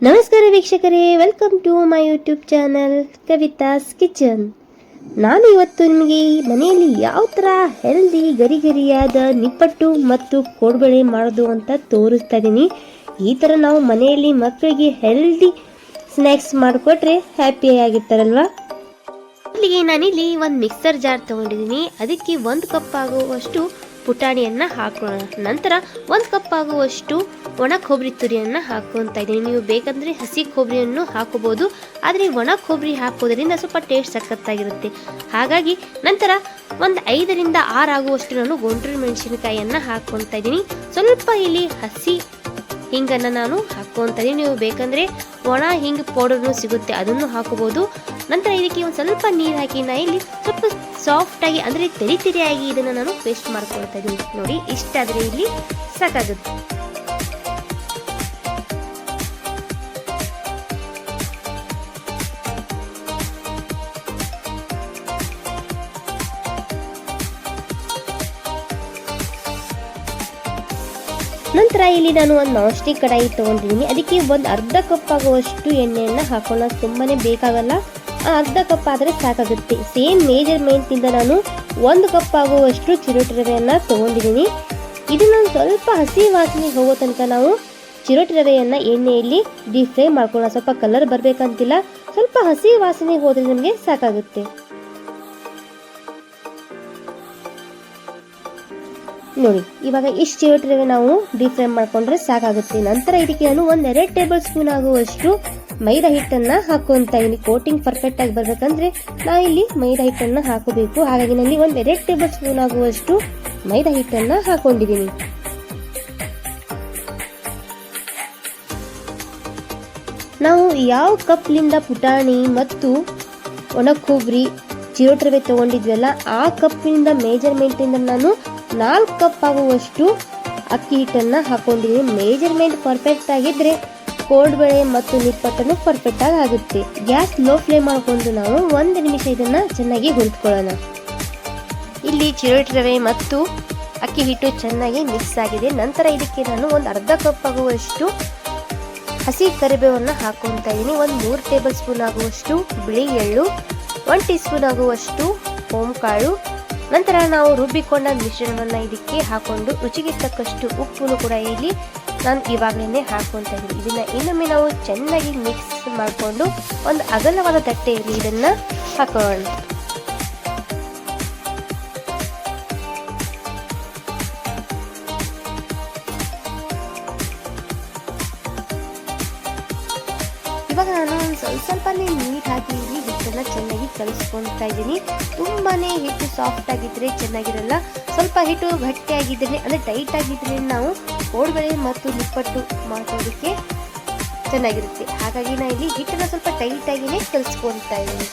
ನಮಸ್ಕಾರ ವೀಕ್ಷಕರೇ welcome to my YouTube channel Kavitha's kitchen ನಾನು ಇವತ್ತು ನಿಮಗೆ ಮನೆಯಲ್ಲಿ ಯಾವ ಥರ ಹೆಲ್ದಿ ಗರಿ ಗರಿಯಾದ ನಿಪ್ಪಟ್ಟು ಮತ್ತು ಕೋಡ್ಬಳೆ ಮಾಡೋದು ಅಂತ ತೋರಿಸ್ತಾ ಇದ್ದೀನಿ ಈ ಥರ ನಾವು ಮನೆಯಲ್ಲಿ ಮಕ್ಕಳಿಗೆ ಹೆಲ್ದಿ ಸ್ನ್ಯಾಕ್ಸ್ ಮಾಡಿಕೊಟ್ರೆ ಹ್ಯಾಪಿ ಆಗಿರ್ತಾರಲ್ವಾ? ಮೊದಲಿಗೆ ನಾನಿಲ್ಲಿ ಒಂದು ಮಿಕ್ಸರ್ ಜಾರ್ ತಗೊಂಡಿದ್ದೀನಿ. ಅದಕ್ಕೆ ಒಂದು ಕಪ್ ಆಗುವಷ್ಟು ಪುಟಾಣಿಯನ್ನ ಹಾಕೋಣ. ನಂತರ ಒಂದು ಕಪ್ ಆಗುವಷ್ಟು ಒಣ ಕೊಬ್ಬರಿ ತುರಿಯನ್ನು ಹಾಕೊತಾ ಇದ್ದೀನಿ. ನೀವು ಬೇಕಂದರೆ ಹಸಿ ಕೊಬ್ಬರಿಯನ್ನು ಹಾಕೋಬೋದು ಆದರೆ ಒಣ ಕೊಬ್ಬರಿ ಹಾಕೋದರಿಂದ ಸ್ವಲ್ಪ ಟೇಸ್ಟ್ ಸಖತ್ತಾಗಿರುತ್ತೆ. ಹಾಗಾಗಿ ನಂತರ ಒಂದು ಐದರಿಂದ ಆರು ಆಗುವಷ್ಟು ನಾನು ಗುಂಟೂರು ಮೆಣಸಿನಕಾಯಿಯನ್ನು ಹಾಕುವಂತ ಇದ್ದೀನಿ. ಸ್ವಲ್ಪ ಇಲ್ಲಿ ಹಸಿ ಹಿಂಗನ್ನು ನಾನು ಹಾಕ್ಕೊತಾ ಇದೀನಿ ನೀವು ಬೇಕಂದರೆ ಒಣ ಹಿಂಗ್ ಪೌಡರ್ನು ಸಿಗುತ್ತೆ, ಅದನ್ನು ಹಾಕೋಬಹುದು. ನಂತರ ಇದಕ್ಕೆ ಒಂದು ಸ್ವಲ್ಪ ನೀರು ಹಾಕಿ ನಾ ಇಲ್ಲಿ ಸ್ವಲ್ಪ ಸಾಫ್ಟ್ ಆಗಿ, ಅಂದ್ರೆ ತೆರಿ ತೆರಿಯಾಗಿ ಇದನ್ನ ನಾನು ಪೇಸ್ಟ್ ಮಾಡ್ಕೊಳ್ತಾ ಇದ್ದೀನಿ ನೋಡಿ, ಇಷ್ಟಾದ್ರೆ ಇಲ್ಲಿ ಸಾಕಾಗುತ್ತೆ. ನಂತರ ಇಲ್ಲಿ ನಾನು ಒಂದು ನಾನ್ ಸ್ಟಿಕ್ ಕಡಾಯಿ ತಗೊಂಡಿದ್ದೀನಿ ಅದಕ್ಕೆ ಒಂದು ಅರ್ಧ ಕಪ್ ಆಗುವಷ್ಟು ಎಣ್ಣೆಯನ್ನು ಹಾಕೋಣ ತುಂಬಾನೇ ಬೇಕಾಗಲ್ಲ. ಅರ್ಧ ಕಪ್ ಆದರೆ ಸಾಕಾಗುತ್ತೆ. ಸೇಮ್ ಮೇಜರ್ಮೆಂಟಿಂದ ನಾನು ಒಂದು ಕಪ್ ಆಗುವಷ್ಟು ಚಿರೋಟಿ ರವೆಯನ್ನು ತೊಗೊಂಡಿದ್ದೀನಿ ಇದನ್ನು ಸ್ವಲ್ಪ ಹಸಿ ವಾಸನೆ ಹೋಗೋ ತನಕ ನಾವು ಚಿರೋಟಿ ರವೆಯನ್ನು ಎಣ್ಣೆಯಲ್ಲಿ ಡೀಪ್ ಫ್ರೈ ಮಾಡ್ಕೊಳ್ಳೋಣ. ಸ್ವಲ್ಪ ಕಲರ್ ಬರಬೇಕಂತಿಲ್ಲ. ಸ್ವಲ್ಪ ಹಸಿ ವಾಸನೆ ಹೋದರೆ ನಮಗೆ ಸಾಕಾಗುತ್ತೆ. ನೋಡಿ, ಇವಾಗ ಇಷ್ಟು ಚಿರೋಟಿ ರವೆ ನಾವು ಡೀಪ್ ಫ್ರೈ ಮಾಡ್ಕೊಂಡ್ರೆ ಸಾಕಾಗುತ್ತೆ. ನಂತರ ಇದಕ್ಕೆ ನಾನು ಒಂದ್ ಎರಡು ಟೇಬಲ್ ಸ್ಪೂನ್ ಆಗುವಷ್ಟು ಮೈದಾ ಹಿಟ್ಟನ್ನ ಹಾಕುವಂತ ಇಲ್ಲಿ ಕೋಟಿಂಗ್ ಪರ್ಫೆಕ್ಟ್ ಆಗಿ ಬರ್ಬೇಕಂದ್ರೆ ನಾ ಇಲ್ಲಿ ಮೈದಾ ಹಿಟ್ಟನ್ನ ಹಾಕೋಬೇಕು. ಹಾಗಾಗಿ ನಲ್ಲಿ ಒಂದು ಎರಡು ಟೇಬಲ್ ಸ್ಪೂನ್ ಆಗುವಷ್ಟು ಮೈದಾ ಹಿಟ್ಟನ್ನ ಹಾಕೊಂಡಿದ್ದೀನಿ. ನಾವು ಯಾವ ಕಪ್ಲಿಂದ ಪುಟಾಣಿ ಮತ್ತು ಒಣ ಕೊಬ್ಬರಿ ಚಿರೋಟ್ರವೆ ತಗೊಂಡಿದ್ವಲ್ಲ, ಆ ಕಪ್ಪಿನಿಂದ ಮೇಜರ್ಮೆಂಟಿಂದ ನಾನು ನಾಲ್ಕು ಕಪ್ ಆಗುವಷ್ಟು ಅಕ್ಕಿ ಹಿಟ್ಟನ್ನು ಹಾಕೊಂಡಿದ್ದೀನಿ. ಮೇಜರ್ಮೆಂಟ್ ಪರ್ಫೆಕ್ಟ್ ಆಗಿದ್ರೆ ಕೋಡ್ಬೇಳೆ ಮತ್ತು ನಿಪ್ಪಟ್ಟನ್ನು ಪರ್ಫೆಕ್ಟ್ ಆಗಿ ಆಗುತ್ತೆ. ಗ್ಯಾಸ್ ಲೋ ಫ್ಲೇಮ್ ಮಾಡಿಕೊಂಡು ನಾವು ಒಂದು ನಿಮಿಷ ಇದನ್ನ ಚೆನ್ನಾಗಿ ಹುರಿದುಕೊಳ್ಳೋಣ. ಇಲ್ಲಿ ಚಿರೋಟಿ ರವೆ ಮತ್ತು ಅಕ್ಕಿ ಹಿಟ್ಟು ಚೆನ್ನಾಗಿ ಮಿಕ್ಸ್ ಆಗಿದೆ. ನಂತರ ಇದಕ್ಕೆ ನಾನು ಒಂದು ಅರ್ಧ ಕಪ್ ಆಗುವಷ್ಟು ಹಸಿ ಕರಿಬೇವನ್ನು ಹಾಕೊತಾ ಇದ್ದೀನಿ ಒಂದು ಮೂರು ಟೇಬಲ್ ಸ್ಪೂನ್ ಆಗುವಷ್ಟು ಬಿಳಿ ಎಳ್ಳು ಒನ್ ಟೀ ಸ್ಪೂನ್ ಆಗುವಷ್ಟು ಓಂ ಕಾಳು ನಂತರ ನಾವು ರುಬ್ಬಿಕೊಂಡ ಮಿಶ್ರಣವನ್ನು ಇದಕ್ಕೆ ಹಾಕೊಂಡು ರುಚಿಗೆ ತಕ್ಕಷ್ಟು ಉಪ್ಪು ಕೂಡ ಇಲ್ಲಿ ನಾನು ಇವಾಗಲೇ ಹಾಕೊತಾ ಇದ್ದೀನಿ ಇದನ್ನು ಇನ್ನೊಮ್ಮೆ ನಾವು ಚೆನ್ನಾಗಿ ಮಿಕ್ಸ್ ಮಾಡಿಕೊಂಡು ಒಂದು ಅಗಲವಾದ ತಟ್ಟೆಯಲ್ಲಿ ಇದನ್ನು ಹಾಕೋಣ. ಇವಾಗ ನಾನು ಒಂದು ಸ್ವಲ್ಪ ಸ್ವಲ್ಪನೇ ನೀಟ್ ಹಾಕಿ ಇಲ್ಲಿ ಹಿಟ್ಟನ್ನು ಚೆನ್ನಾಗಿ ಕಲಿಸ್ಕೊಳ್ತಾ ಇದ್ದೀನಿ ತುಂಬಾ ಹಿಟ್ಟು ಸಾಫ್ಟ್ ಆಗಿದ್ರೆ ಚೆನ್ನಾಗಿರಲ್ಲ. ಸ್ವಲ್ಪ ಹಿಟ್ಟು ಗಟ್ಟಿಯಾಗಿದ್ದರೆ ಅಂದರೆ ಟೈಟ್ ಆಗಿದ್ರೆ ನಾವು ಕೋಡ್ಬಳೆ ಮತ್ತು ನಿಪ್ಪಟ್ಟು ಮಾಡೋದಕ್ಕೆ ಚೆನ್ನಾಗಿರುತ್ತೆ. ಹಾಗಾಗಿ ನಾನು ಇಲ್ಲಿ ಹಿಟ್ಟನ್ನು ಸ್ವಲ್ಪ ಟೈಟ್ ಆಗಿನೇ ಕಲಿಸ್ಕೊಳ್ತಾ ಇದ್ದೀನಿ.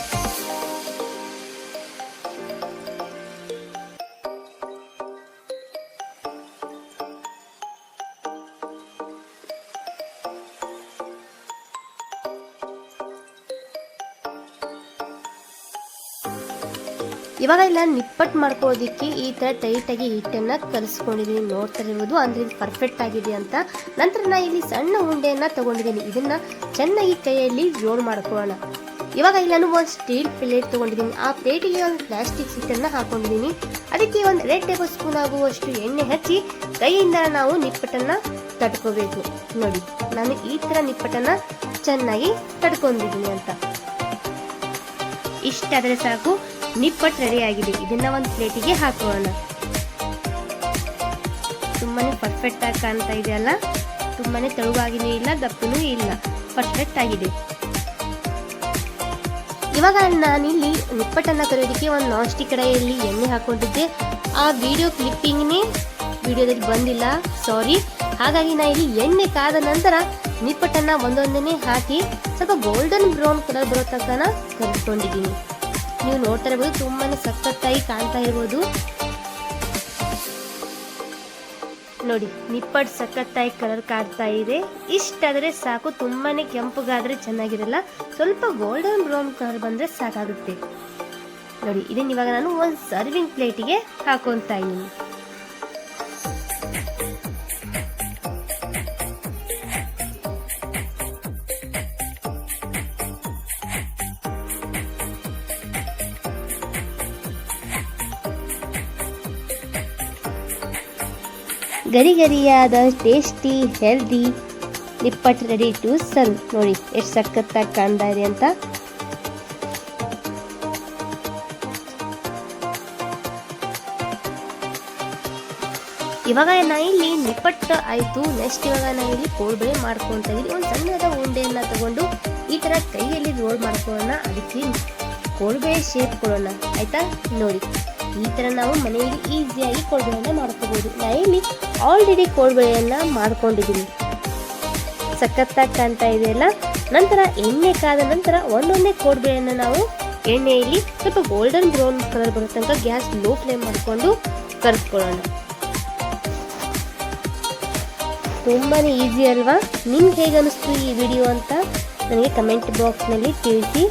ಇವಾಗ ಇಲ್ಲ, ನಿಪ್ಪಟ್ಟು ಮಾಡ್ಕೋದಿಕ್ಕೆ ಈ ಥರ ಟೈಟಾಗಿ ಹಿಟ್ಟನ್ನು ಕಲಿಸ್ಕೊಂಡಿದ್ದೀನಿ ನೋಡ್ತಾ ಇರ್ಬೋದು, ಅಂದರೆ ಇದು ಪರ್ಫೆಕ್ಟ್ ಆಗಿದೆ ಅಂತ. ನಂತರ ನಾನು ಇಲ್ಲಿ ಸಣ್ಣ ಉಂಡೆಯನ್ನು ತೊಗೊಂಡಿದ್ದೀನಿ ಇದನ್ನು ಚೆನ್ನಾಗಿ ಕೈಯಲ್ಲಿ ಜೋಡ್ ಮಾಡ್ಕೊಳ್ಳೋಣ. ಇವಾಗ ಇಲ್ಲ ನಾನು ಒಂದು ಸ್ಟೀಲ್ ಪ್ಲೇಟ್ ತೊಗೊಂಡಿದ್ದೀನಿ ಆ ಪ್ಲೇಟಿಗೆ ಒಂದು ಪ್ಲಾಸ್ಟಿಕ್ ಸೀಟನ್ನು ಹಾಕೊಂಡಿದ್ದೀನಿ ಅದಕ್ಕೆ ಒಂದು ರೆಡ್ ಟೇಬಲ್ ಸ್ಪೂನ್ ಆಗುವಷ್ಟು ಎಣ್ಣೆ ಹಚ್ಚಿ ಕೈಯಿಂದ ನಾವು ನಿಪ್ಪಟ್ಟನ್ನು ತಡ್ಕೋಬೇಕು ನೋಡಿ, ನಾನು ಈ ಥರ ನಿಪ್ಪಟ್ಟನ್ನು ಚೆನ್ನಾಗಿ ತಡ್ಕೊಂಡಿದ್ದೀನಿ ಅಂತ. ಇಷ್ಟಾದರೆ ಸಾಕು. ನಿಪ್ಪಟ್ಟು ರೆಡಿ ಆಗಿದೆ ಇದನ್ನ ಒಂದು ಪ್ಲೇಟಿಗೆ ಹಾಕೋಣ. ತುಂಬಾನೇ ಪರ್ಫೆಕ್ಟ್ ಆಗಿ ಕಾಣ್ತಾ ಇದೆ ಅಲ್ಲ? ತುಂಬಾನೇ ತೆಳುವಾಗಿನೂ ಇಲ್ಲ, ದಪ್ಪನೂ ಇಲ್ಲ. ಪರ್ಫೆಕ್ಟ್ ಆಗಿದೆ. ಇವಾಗ ನಾನಿಲ್ಲಿ ನಿಪ್ಪಟ್ಟನ್ನು ಕರೆಯೋದಕ್ಕೆ ಒಂದು ನಾನ್ ಸ್ಟಿಕ್ ಕಡೆಯಲ್ಲಿ ಎಣ್ಣೆ ಹಾಕೊಂಡಿದ್ದೆ. ಆ ವಿಡಿಯೋ ಕ್ಲಿಪ್ಪಿಂಗ್ನೇ ವಿಡಿಯೋದಲ್ಲಿ ಬಂದಿಲ್ಲ. ಸಾರಿ ಹಾಗಾಗಿ ನಾ ಇಲ್ಲಿ ಎಣ್ಣೆ ಕಾದ ನಂತರ ನಿಪ್ಪಟ್ಟನ್ನು ಒಂದೊಂದನೇ ಹಾಕಿ ಸ್ವಲ್ಪ ಗೋಲ್ಡನ್ ಬ್ರೌನ್ ಕಲರ್ ಬರೋ ತನಕ ಕಲಿಸ್ಕೊಂಡಿದ್ದೀನಿ ನೀವು ನೋಡ್ತಾ ಇರ್ಬೋದು ತುಂಬಾನೇ ಸಖತ್ತಾಗಿ ಕಾಣ್ತಾ ಇರ್ಬೋದು. ನೋಡಿ, ನಿಪ್ಪಟ್ ಸಖತ್ತಾಗಿ ಕಲರ್ ಕಾಡ್ತಾ ಇದೆ. ಇಷ್ಟಾದರೆ ಸಾಕು, ತುಂಬಾನೇ ಕೆಂಪುಗಾದ್ರೆ ಚೆನ್ನಾಗಿರಲ್ಲ. ಸ್ವಲ್ಪ ಗೋಲ್ಡನ್ ಬ್ರೌನ್ ಕಲರ್ ಬಂದ್ರೆ ಸಾಕಾಗುತ್ತೆ. ನೋಡಿ, ಇದನ್ನ ಇವಾಗ ನಾನು ಒಂದು ಸರ್ವಿಂಗ್ ಪ್ಲೇಟಿಗೆ ಹಾಕೊತಾ ಇದ್ದೀನಿ. ಗರಿ ಗರಿಯಾದ tasty healthy nippattu ready to serve ನೋಡಿ, ಎಷ್ಟು ಸಖತ್ತಾಗಿ ಕಾಣ್ತಾ ಇದೆ ಅಂತ. ಇವಾಗ ನಾ ಇಲ್ಲಿ ನಿಪ್ಪಟ್ಟು ಆಯಿತು. ನೆಕ್ಸ್ಟ್ ಇವಾಗ ನಾ ಇಲ್ಲಿ ಕೋಡ್ಬೆ ಮಾಡ್ಕೊಂತ ಇದ್ದೀನಿ ಒಂದು ಸಣ್ಣದ ಉಂಡೆಯನ್ನು ತಗೊಂಡು ಈ ಥರ ಕೈಯಲ್ಲಿ ರೋಲ್ ಮಾಡ್ಕೊಳ್ಳೋಣ. ಅದಕ್ಕೆ ಕೋಡ್ಬೆ ಶೇಪ್ ಕೊಡೋಣ. ಆಯಿತಾ? ನೋಡಿ. ಈ ಥರ ನಾವು ಮನೆಯಲ್ಲಿ ಈಸಿಯಾಗಿ ಕೋಳ್ಬಳೆಯನ್ನು ಮಾಡ್ಕೋಬೋದು. ಇಲ್ಲಿ ಆಲ್ರೆಡಿ ಕೋಳ್ಬಳೆಯನ್ನು ಮಾಡ್ಕೊಂಡಿದ್ದೀನಿ. ಸಖತ್ತಾಗಿ ಕಾಣ್ತಾ ಇದೆಯಲ್ಲ? ನಂತರ ಎಣ್ಣೆ ಕಾದ ನಂತರ ಒಂದೊಂದೇ ಕೋಡ್ಬಳೆಯನ್ನು ನಾವು ಎಣ್ಣೆಯಲ್ಲಿ ಸ್ವಲ್ಪ ಗೋಲ್ಡನ್ ಬ್ರೌನ್ ಕಲರ್ ಬರೋ ತನಕ ಗ್ಯಾಸ್ ಲೋ ಫ್ಲೇಮ್ ಮಾಡಿಕೊಂಡು ಕರೆಸ್ಕೊಳ್ಳೋಣ ತುಂಬಾ ಈಸಿ ಅಲ್ವಾ? ನಿಮ್ಗೆ ಹೇಗೆ ಅನಿಸ್ತು ಈ ವಿಡಿಯೋ ಅಂತ? ನನಗೆ ಕಮೆಂಟ್ ಬಾಕ್ಸ್ನಲ್ಲಿ ತಿಳಿಸಿ.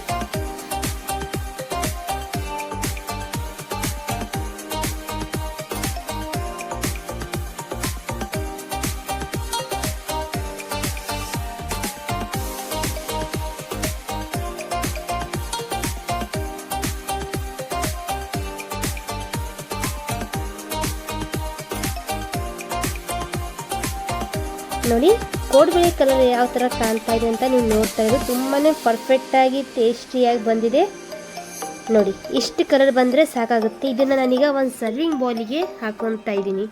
ನೋಡಿ ಕೋಡ್ಬಳೆ ಕಲರ್ ಯಾವ ಥರ ಕಾಣ್ತಾ ಇದೆ ಅಂತ ನೀವು ನೋಡ್ತಾ ಇರೋದು ತುಂಬಾ ಪರ್ಫೆಕ್ಟಾಗಿ ಟೇಸ್ಟಿಯಾಗಿ ಬಂದಿದೆ. ನೋಡಿ, ಇಷ್ಟು ಕಲರ್ ಬಂದರೆ ಸಾಕಾಗುತ್ತೆ. ಇದನ್ನು ನಾನೀಗ ಒಂದು ಸರ್ವಿಂಗ್ ಬೌಲಿಗೆ ಹಾಕೊತಾ ಇದ್ದೀನಿ.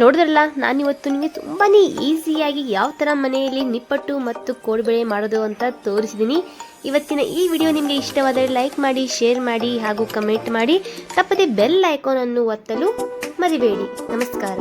ನೋಡಿದ್ರಲ್ಲ, ನಾನಿವತ್ತು ನಿಮಗೆ ತುಂಬಾ ಈಸಿಯಾಗಿ ಯಾವ ಥರ ಮನೆಯಲ್ಲಿ ನಿಪ್ಪಟ್ಟು ಮತ್ತು ಕೋಡ್ಬಳೆ ಮಾಡೋದು ಅಂತ ತೋರಿಸಿದ್ದೀನಿ ಇವತ್ತಿನ ಈ ವಿಡಿಯೋ ನಿಮಗೆ ಇಷ್ಟವಾದರೆ ಲೈಕ್ ಮಾಡಿ ಶೇರ್ ಮಾಡಿ ಹಾಗೂ ಕಮೆಂಟ್ ಮಾಡಿ. ತಪ್ಪದೆ ಬೆಲ್ ಐಕಾನ್ ಅನ್ನು ಒತ್ತಲು ಮರಿಬೇಡಿ. ನಮಸ್ಕಾರ.